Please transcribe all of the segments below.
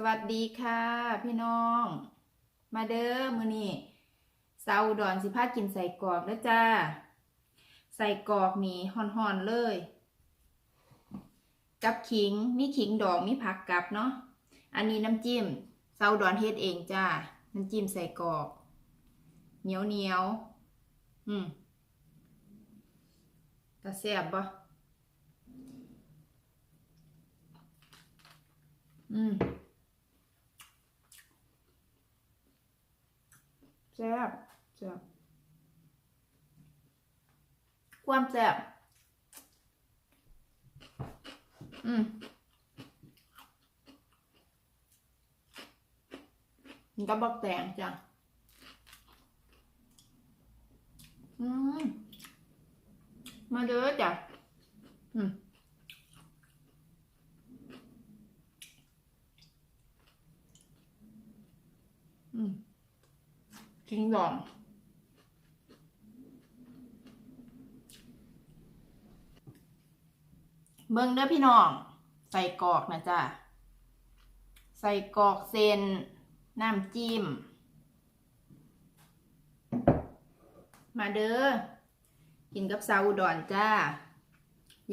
สวัสดีค่ะ พี่น้อง มาเด้อมือนี้เซาดอนสิพากินใส่กรอกเด้อจ้า ใส่กรอกนี่ห่อนๆเลย กับขิงมีขิงดองมีผักกับเนาะอันนี้น้ำจิ้มเซาดอนเฮ็ดเองจ้า น้ำจิ้มใส่กรอก เหนียวเหนียวอืมตาแซ่บบ่อืมแซ่บ แซ่บความแซ่บอืมมันก็บักแตงจ้ะ อืม มาเด้อจ้ะ อืมอืมกินก่อนเบิ่งเด้อพี่น้อง ใส่กอกนะจ๊ะใส่กอกเซนน้ำจิ้ม มาเด้อ กินกับซาอุดอนจ้า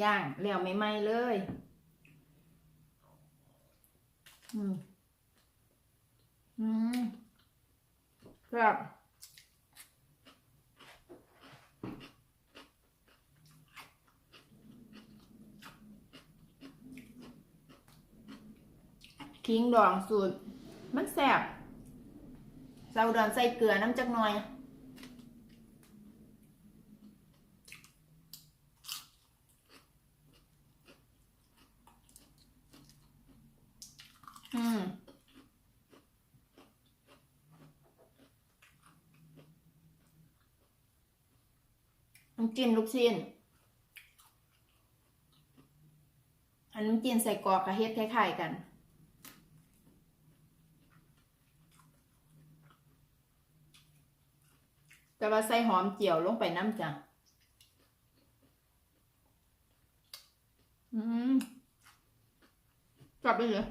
ย่างแล้วไม่ไหมเลยอืม อืมครับ คิงดองสูตร มันแซ่บเราดอนใส่เกลือน้ำจักหน่อย อืมน้ำจิ้มลูกชิ้นอันน้ำจิ้มใส่กรอกกับเฮ็ดคล้ายๆกัน แต่ว่าใส่หอมเจียวลงไปน้ำจ้ะอืมกลับไปเลย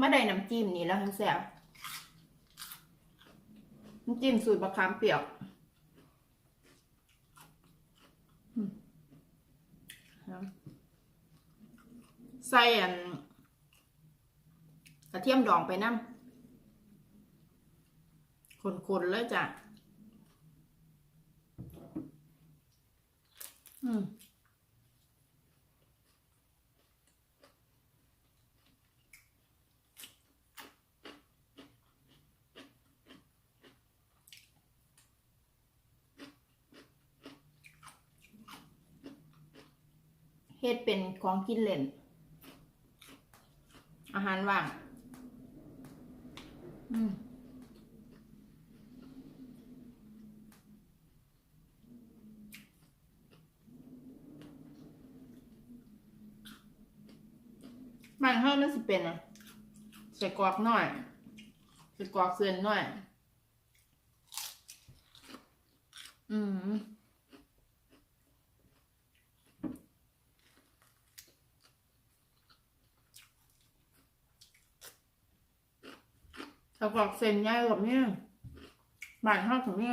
มาได้น้ำจิ้มนี่แล้วทั้งแซ่บน้ำจิ้มสูตรมะขามเปียกอืมครับ ใส่อันกระเทียมดองไปน้ำคนๆเลยจ้ะอืมเฮ็ดเป็นของกินเล่น หารว่าง อืมบางเฮามันสิเป็นอะใส่กรอกหน่อยใส่กรอกเสือนหน่อย อืม ถ้ากรอกเส้นใหญ่แบบนี้บานเท่าถึงนี่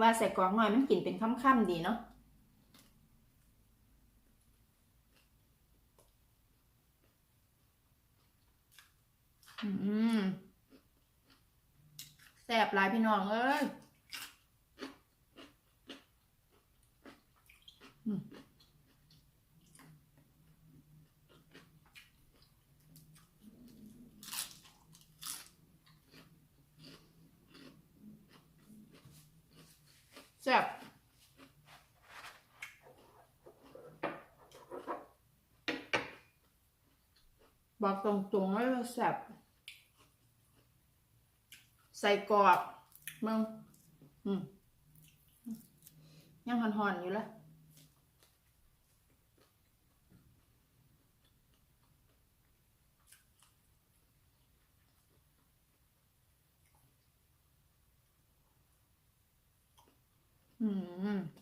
ว่าใส่กรอกหน่อยมันกลิ่นเป็นค่ำๆดีเนาะอืมแซ่บหลายพี่น้องเอ้ย ตรงๆแล้วแซ่บใส่กรอบมึงยังหอนๆอยู่ละอืม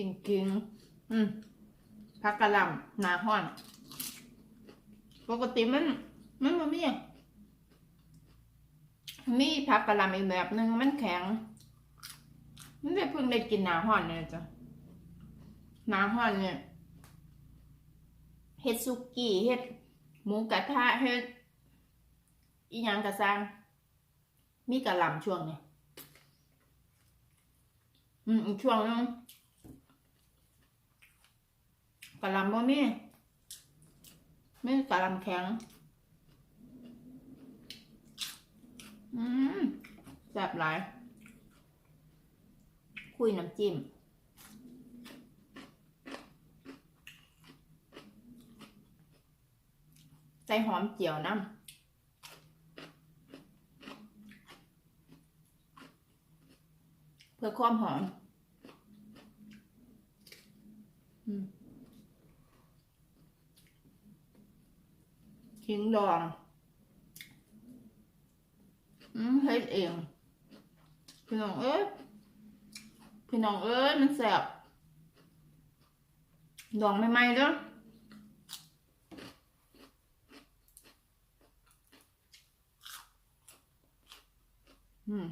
กินกินอืมผักกะหล่ำหนาห้อน ปกติมัน มันมันมีมีผักกะหล่ำอีกแบบหนึ่งมันแข็ง มันได้เพิ่งได้กินหนาห้อนเนี่ยจ้ะหนาห้อนเนี่ยเฮ็ดซุกี้เฮ็ดหมูกระทะเฮ็ดอีหยังกระซังมีกะหล่ำช่วงเนี่ยอืมอีกช่วงนึง กะหล่ำบ่มีไม่กะหล่ำแข็ง อืมแซ่บหลาย คุยน้ำจิ้มใส่หอมเจียวน้ำเพื่อความหอมอืมขิง ดองอืมเฮ็ดเอง พี่น้องเอ้ยพี่น้องเอ้ยมันแสบดองใหม่ๆเด้ออืม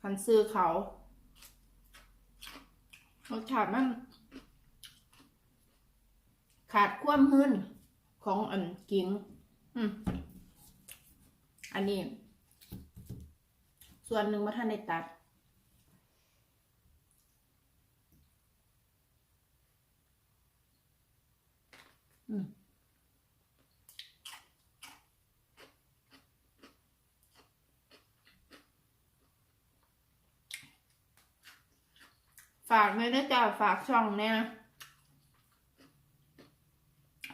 คันซื้อเขารสชาติมัน ขาดความหืนของอันกิงอันนี้ ส่วนหนึ่งมาท่านในตัด อืมฝากเลยนะจ๊ะฝากช่องเนี่ย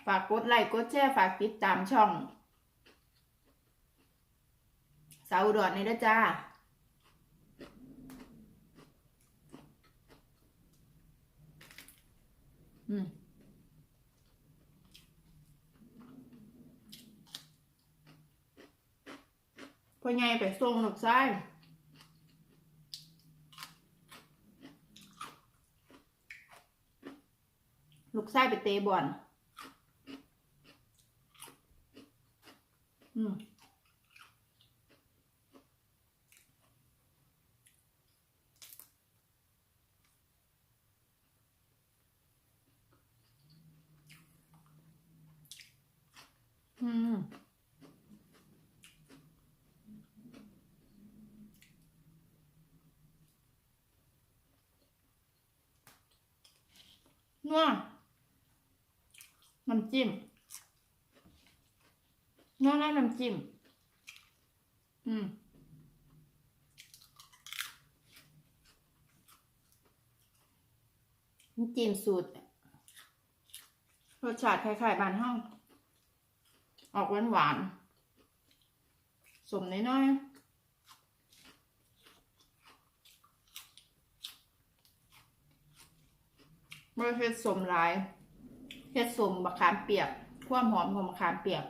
ฝากกดไลค์กดแชร์ฝากติดตามช่อง สาวอุดรนี่นะจ้าอืมพ่อใหญ่ไปส่งลูกชายลูกชายไปเตะบอล อืม อืมนัวน้ำจิ้มนัวแล้วน้ำจิ้ม อืมน้ำจิ้มสูตรรสชาติคล้ายๆบ้านเฮา ออกหวานหวานสมน้อยๆไม่อเฮ็ดสมหลายเฮ็ดสมมะขามเปียก ความหอมของมะขามเปียก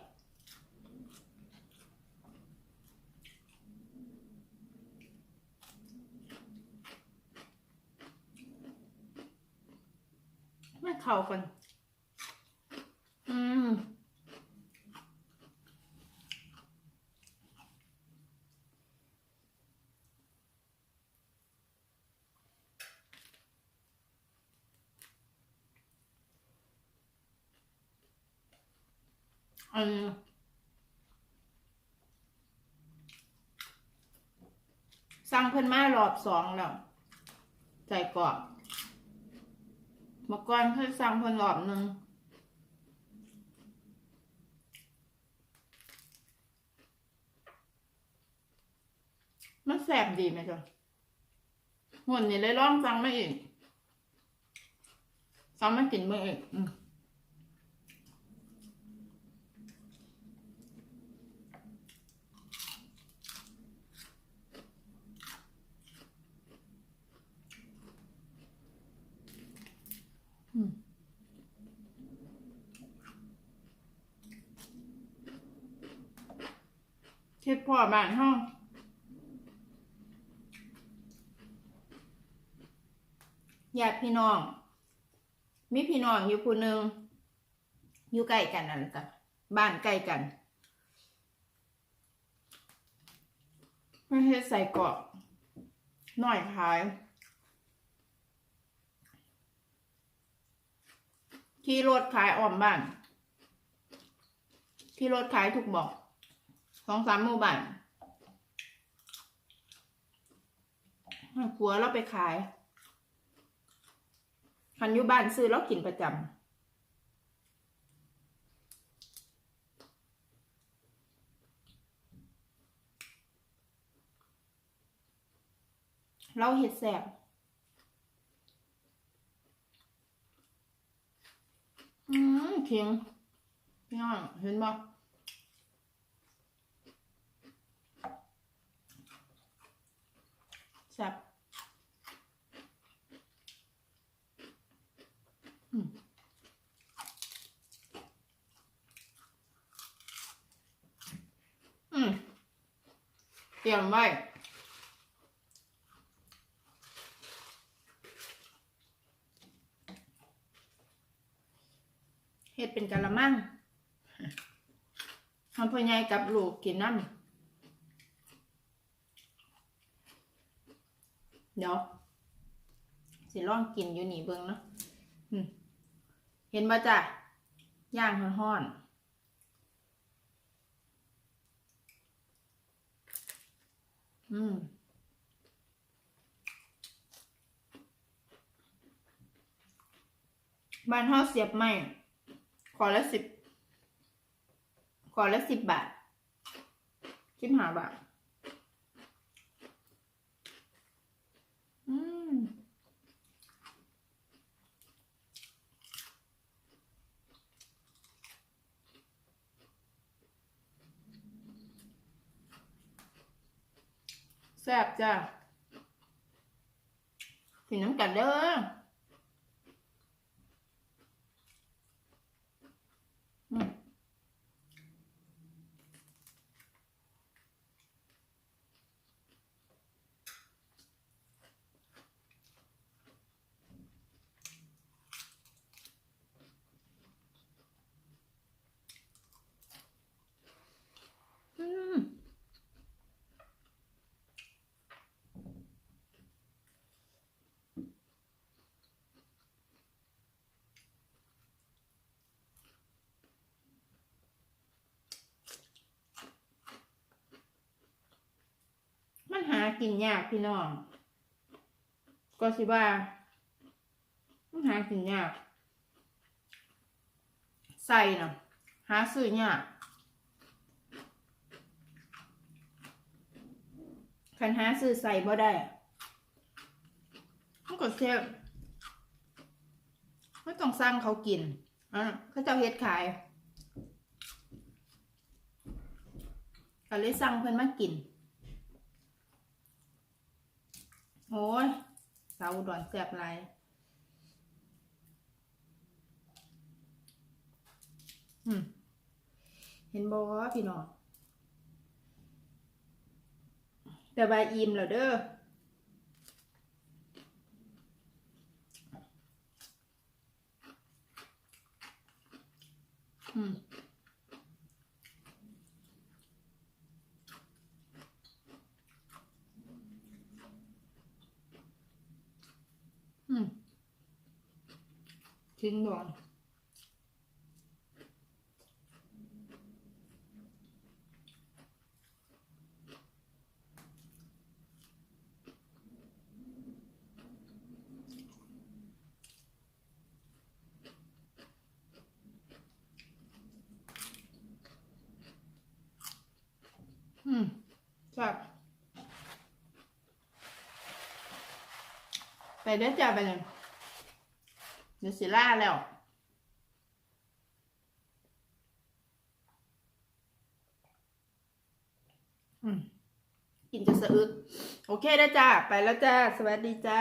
ไม่เข้ากัน อืม อันสั่งเพิ่นมารอบสองแล้วใจกรอบเมื่อก่อนเคยสั่งเพิ่นรอบหนึ่งมันแสบดีไหมจ๊ะหุ่นนี่เลยลองสั่งมาอีกสั่งมากินเมื่ออีกอืม เช็ดพ่อบ้านห้องญาติพี่น้อง มีพี่น้องอยู่ผู้หนึ่งอยู่ใกล้กันนั่นแหละจ้ะบ้านใกล้กันไม่ให้ใส่เกาะหน่อยขายขี่รถขายออมบ้านขี่รถขายถูกบอก สองสามหมู่บ้านผัวเราไปขาย คันยูบ้านซื้อแล้วกินประจำเราเห็ดแสบอืมเคียงพี่น้องเห็นบ่ แซ่บอืมอืมเตรียมไว้เฮ็ดเป็นกะละมังทำพ่อใหญ่กับลูกกินน้ำ เดี๋ยวสิลองกินอยู่นี่เบิ่งเนาะเห็นบ่จ้ะย่างฮ้อนๆอืมบ้านเฮาเสียบไม้ขอละสิบขอละสิบบาทสิบห้าบาท อืม แซ่บจ้ะกินน้ำกัดเด้อมอืมมันหา กินยากพี่น้อง ก็สิว่ามันหากินยากใส่นะหาซื้อยากคันหาซื้อใส่บ่ได้มันก็เซฟไม่ต้องสั่งเขากินอะเขาเจ้าเฮ็ดขายก็เลยสั่งเพิ่อนมากิน โอ้ยสาวอุดอนแซ่บหลายอืมเห็นบ่พี่น้องแต่ว่าอิ่มแล้วเด้ออืม อืม ทิ้งดองอืมจับไปเด้อจ้าไปเลย เดี๋ยวสิล่าแล้วอืมกินจะสะอึก โอเคได้จ้า ไปแล้วจ้า สวัสดีจ้า